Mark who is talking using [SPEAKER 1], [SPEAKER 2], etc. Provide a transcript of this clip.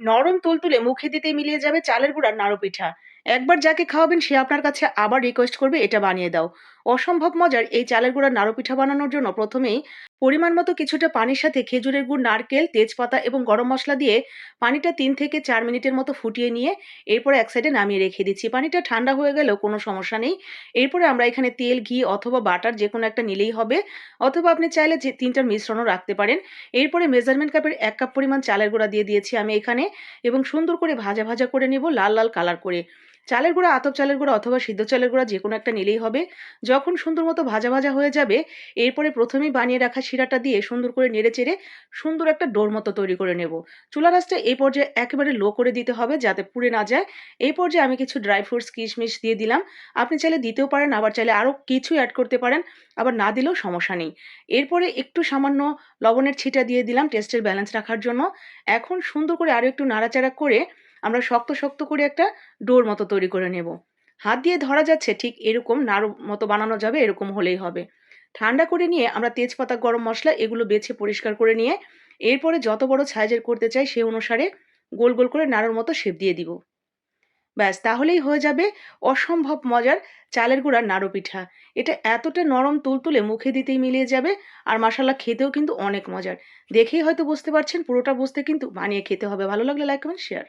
[SPEAKER 1] নরম তুলতুলে মুখে দিতে মিলিয়ে যাবে চালের গুঁড়ার নাড়ু পিঠা একবার যাকে খাওয়াবেন সে আপনার কাছে আবার রিকোয়েস্ট করবে, এটা বানিয়ে দাও। অসম্ভব মজার এই চালের গুঁড়ার নাড়ু পিঠা বানানোর জন্য প্রথমেই পরিমাণ মতো কিছুটা পানির সাথে খেজুরের গুড়, নারকেল, তেজপাতা এবং গরম মশলা দিয়ে পানিটা তিন থেকে চার মিনিটের মতো ফুটিয়ে নিয়ে এরপরে এক সাইডে নামিয়ে রেখে দিচ্ছি। পানিটা ঠান্ডা হয়ে গেলেও কোনো সমস্যা নেই। এরপরে আমরা এখানে তেল, ঘি অথবা বাটার যে কোনো একটা নিলেই হবে অথবা আপনি চাইলে যে তিনটার মিশ্রণও রাখতে পারেন। এরপরে মেজারমেন্ট কাপের এক কাপ পরিমাণ চালের গুঁড়া দিয়ে দিয়েছি আমি এখানে এবং সুন্দর করে ভাজা ভাজা করে নেব লাল লাল কালার করে। চালের গুঁড়া, আতপ চালের গুঁড়া অথবা সিদ্ধ চালের গুঁড়া যে কোনো একটা নিলেই হবে। যখন সুন্দর মতো ভাজা ভাজা হয়ে যাবে, এরপরে প্রথমেই বানিয়ে রাখা শিরাটা দিয়ে সুন্দর করে নেড়ে চেড়ে সুন্দর একটা ডোর মতো তৈরি করে নেব। চুলা রাসটা এই পর্যায়ে একেবারে লো করে দিতে হবে যাতে পুড়ে না যায়। এই পর্যায়ে আমি কিছু ড্রাই ফ্রুটস, কিশমিশ দিয়ে দিলাম। আপনি চাইলে দিতেও পারেন, আবার চাইলে আরও কিছু অ্যাড করতে পারেন, আবার না দিলেও সমস্যা নেই। এরপরে একটু সামান্য লবণের ছিটা দিয়ে দিলাম টেস্টের ব্যালেন্স রাখার জন্য। এখন সুন্দর করে আরও একটু নাড়াচাড়া করে আমরা শক্ত শক্ত করে একটা ডোর মতো তৈরি করে নেব। হাত দিয়ে ধরা যাচ্ছে ঠিক এরকম নাড়ু মতো বানানো যাবে, এরকম হলেই হবে। ঠান্ডা করে নিয়ে আমরা তেজপাতা, গরম মশলা এগুলো বেছে পরিষ্কার করে নিয়ে এরপরে যত বড় সাইজের করতে চাই সেই অনুসারে গোল গোল করে নাড়ুর মতো শেপ দিয়ে দিব। ব্যাস, তাহলেই হয়ে যাবে অসম্ভব মজার চালের গুঁড়ার নাড়ু পিঠা। এটা এতটা নরম তুলতুলে মুখে দিতেই মিলিয়ে যাবে আর মশালা খেতেও কিন্তু অনেক মজার। দেখেই হয়তো বুঝতে পারছেন, পুরোটা বুঝতে কিন্তু বানিয়ে খেতে হবে। ভালো লাগলে লাইক কমেন্ট শেয়ার